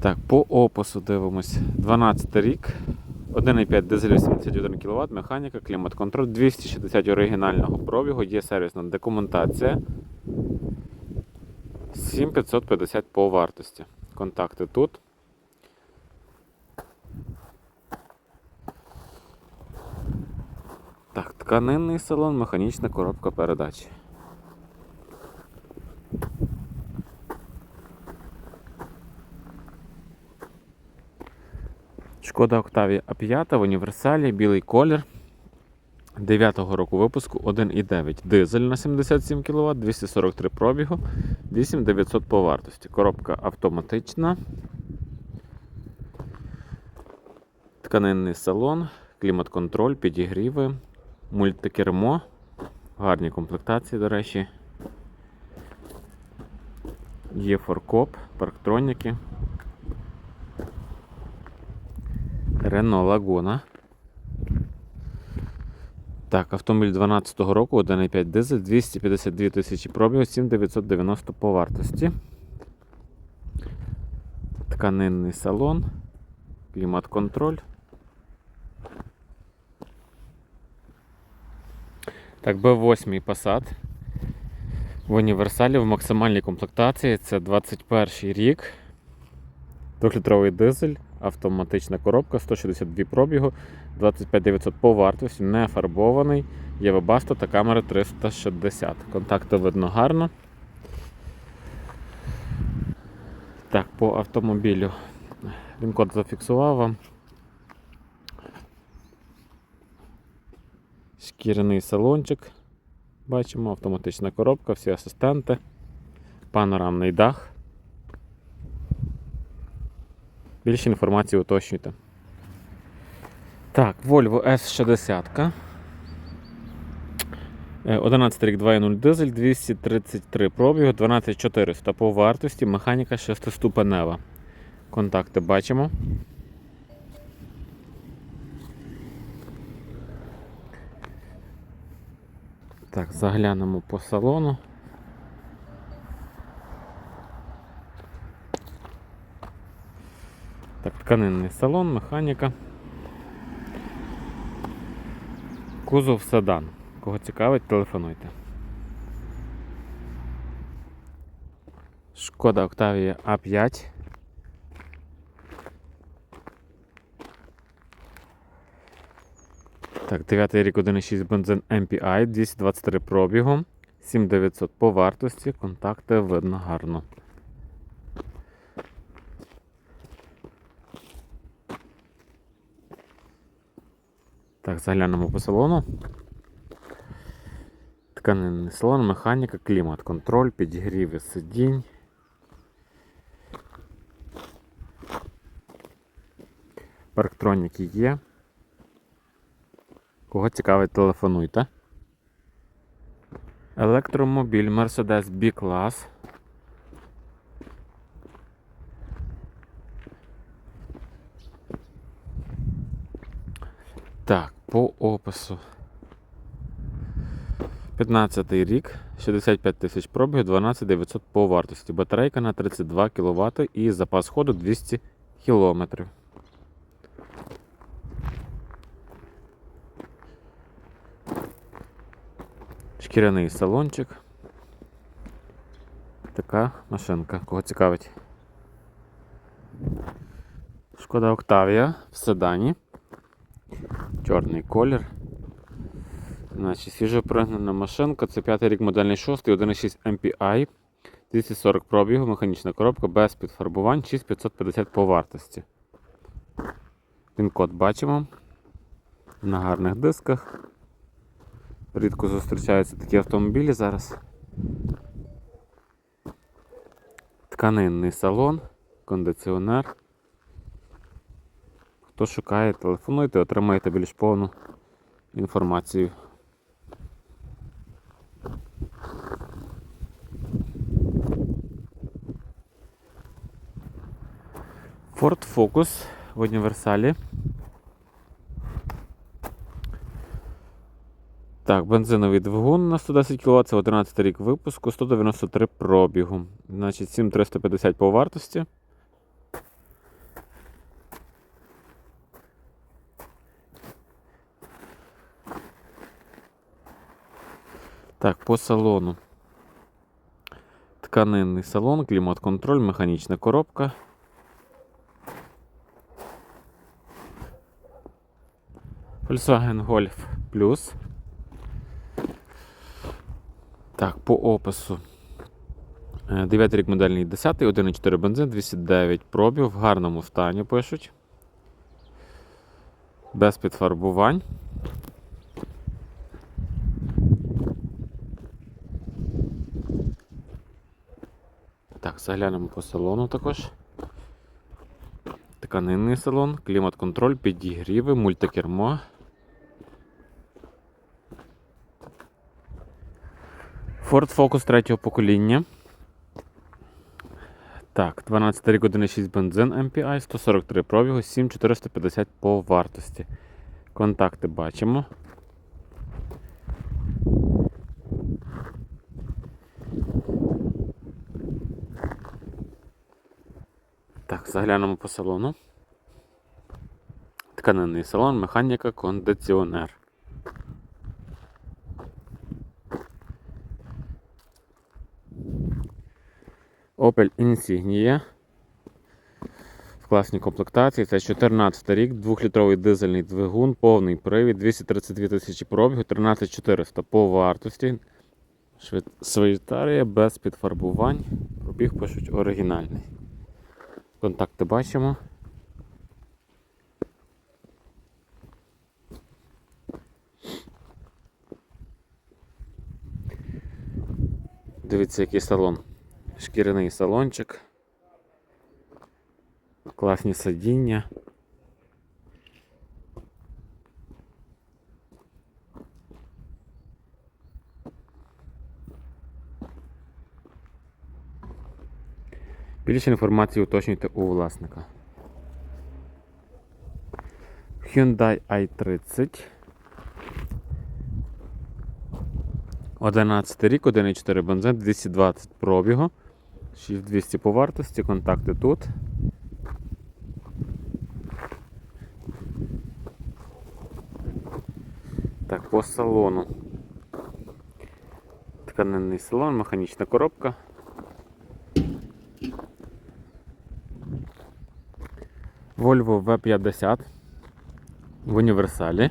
Так, по опису дивимось. 12 рік. 1,5 дизель 81 кВт, механіка, клімат-контроль, 260 оригінального пробігу, є сервісна документація. 7550 по вартості. Контакти тут. Так, тканинний салон, механічна коробка передач. Шкода Octavia A5 в універсалі, білий колір. 9-го року випуску 1,9 дизель на 77 кВт, 243 пробігу, 8900 по вартості. Коробка автоматична. Тканинний салон, клімат-контроль, підігріви, мультикермо. Гарні комплектації, до речі. Є форкоп, парктроніки. Renault Laguna. Так, автомобіль 12 року, 1,5 дизель, 252 тисячі пробігу, 7990 по вартості. Тканинний салон, клімат-контроль. Так, B8 Passat. В універсалі в максимальній комплектації це 21 рік. 2-літровий дизель, автоматична коробка, 162 пробігу, 25900 по вартості, не фарбований, є вебасто та камера 360. Контакти видно гарно. Так, по автомобілю. Він код зафіксував вам. Шкіряний салончик. Бачимо, автоматична коробка, всі асистенти, панорамний дах. Більше інформації уточнюйте. Так, Volvo S60. Е, 11 рік 2.0 дизель, 233 пробігу, 12400 по вартості, механіка 6-ступенева. Контакти бачимо. Так, заглянемо по салону. Так, тканинний салон, механіка. Кузов седан. Кого цікавить, телефонуйте. Шкода Octavia A5. Так, 9 рік 1.6 бензин MPI, 223 пробігу, 7900 по вартості, контакти видно гарно. Так, заглянемо по салону. Тканинний салон, механіка, клімат, контроль, підігріви сидінь. Парктроніки є. Кого цікавить, телефонуйте. Електромобіль Mercedes B-Class. Так, по опису. 15 рік, 65 тисяч пробігу, 12 900 по вартості. Батарейка на 32 кВт і запас ходу 200 км. Шкіряний салончик. Така машинка. Кого цікавить? Шкода Октавія в седані. Чорний колір. Значить, свіжо машинка. Це п'ятий рік модельний 6, 1.6 MPI. 240 пробігу, механічна коробка без підфарбувань, 6550 по вартості. Пін-код бачимо. На гарних дисках. Рідко зустрічаються такі автомобілі зараз. Тканинний салон, кондиціонер. Хто шукає, телефонуйте, отримаєте більш повну інформацію. Ford Focus в універсалі. Так, бензиновий двигун на 110 кВт, це 11 рік випуску, 193 пробігу. Значить, 7350 по вартості. Так, по салону. Тканинний салон, клімат-контроль, механічна коробка. Volkswagen Golf Plus. Так, по опису. 9 рік модельний 10, 1,4 бензин, 209 пробів, в гарному стані пишуть. Без підфарбувань. Так, заглянемо по салону також. Тканинний салон, клімат-контроль, підігріви, мультикермо. Ford Focus третього покоління. Так, 12 рік 1,6 бензин MPI, 143 пробігу, 7450 по вартості. Контакти бачимо. Так, заглянемо по салону. Тканинний салон, механіка, кондиціонер. Opel Insignia. В класній комплектації. Це 14 рік, 2-літровий дизельний двигун, повний привід, 232 тисячі пробігу, 13400 по вартості. Швейцарія без підфарбувань. Пробіг пишуть оригінальний. Контакти бачимо. Дивіться, який салон. Шкіряний салончик. Класні сидіння. Більше інформації уточнюйте у власника. Hyundai i30. 11 рік, 1,4 бензин, 220 пробігу. 6200 по вартості, контакти тут. Так, по салону. Тканинний салон, механічна коробка. Volvo V50 в універсалі.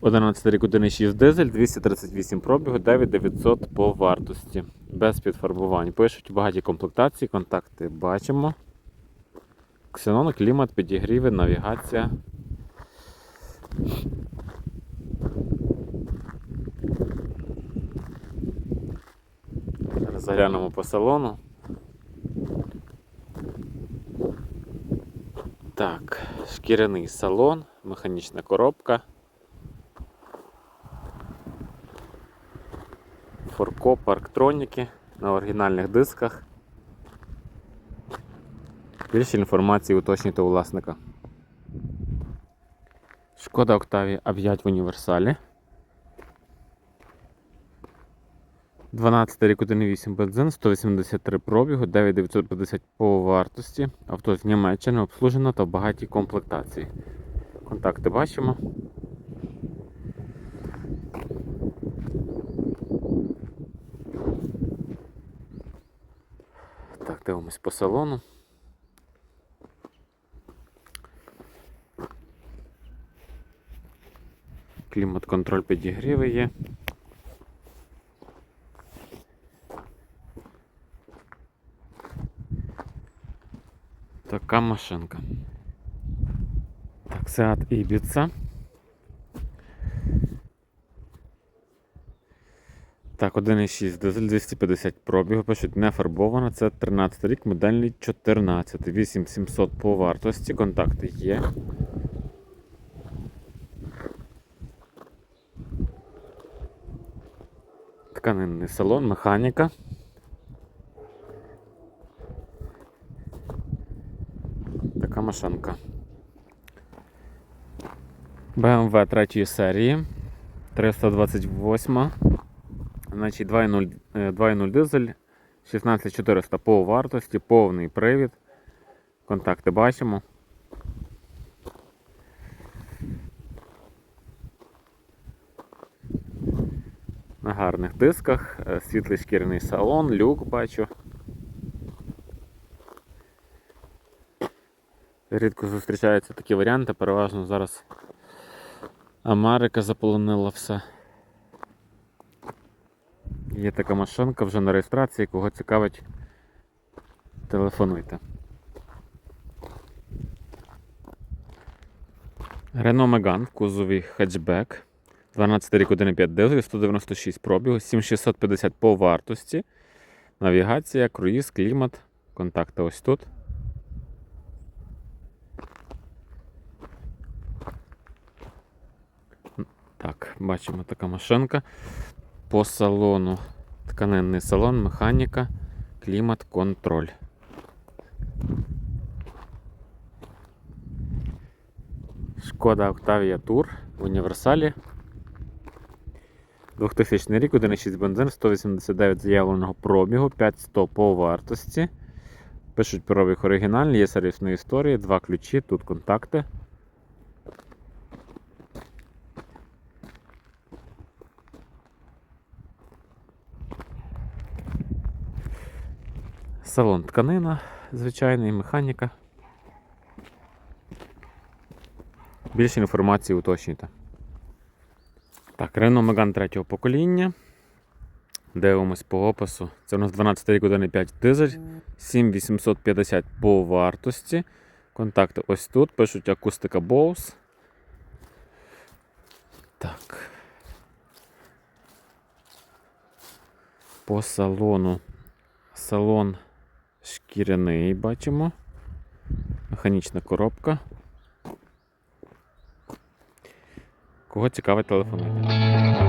11 рік 1,6 дизель, 238 пробігу, 9900 по вартості. Без підфарбувань. Пишуть багаті комплектації, контакти бачимо. Ксенон, клімат, підігріви, навігація. Зараз заглянемо по салону. Так, шкіряний салон, механічна коробка. Форко, парктроніки на оригінальних дисках. Більше інформації уточнюйте у власника. Шкода Октавія А5 в універсалі. 12 рік 1,8 бензин, 183 пробігу, 9950 по вартості. Авто з Німеччини обслужено та в багатій комплектації. Контакти бачимо. Так, дивимось по салону. Клімат контроль підігріви є. Така машинка. Так, Seat Ibiza. Так, 1,6 дизель 250 пробігу, пишуть не фарбована. Це 13 рік, модельний 14. 8700 по вартості. Контакти є. Тканинний салон, механіка. Така машинка. BMW 3 серії. 328. Значить 2.0 е, 2.0 дизель. 16400 по вартості, повний привід. Контакти бачимо. На гарних дисках, е, світлий шкіряний салон, люк бачу. Рідко зустрічаються такі варіанти, переважно зараз Америка заполонила все. Є така машинка вже на реєстрації, кого цікавить, телефонуйте. Megane в кузові хетчбек. 12 рік 1,5 дизель, 196 пробігу, 7650 по вартості. Навігація, круїз, клімат. Контакти ось тут. Так, бачимо така машинка. По салону. Тканинний салон, механіка, клімат, контроль. Шкода Octavia Tour в універсалі. 2000 рік, 1,6 бензин, 189 заявленого пробігу, 5100 по вартості. Пишуть пробіг оригінальний, є сервісної історії, два ключі, тут контакти. Салон тканина, звичайний, механіка. Більше інформації уточнюйте. Так, Renault Megane третього покоління. Дивимось по опису. Це у нас 12 рік 1,5 дизель, 7850 по вартості. Контакти ось тут. Пишуть акустика Bose. Так. По салону. Салон шкіряний бачимо. Механічна коробка. Кого цікавить телефонуйте.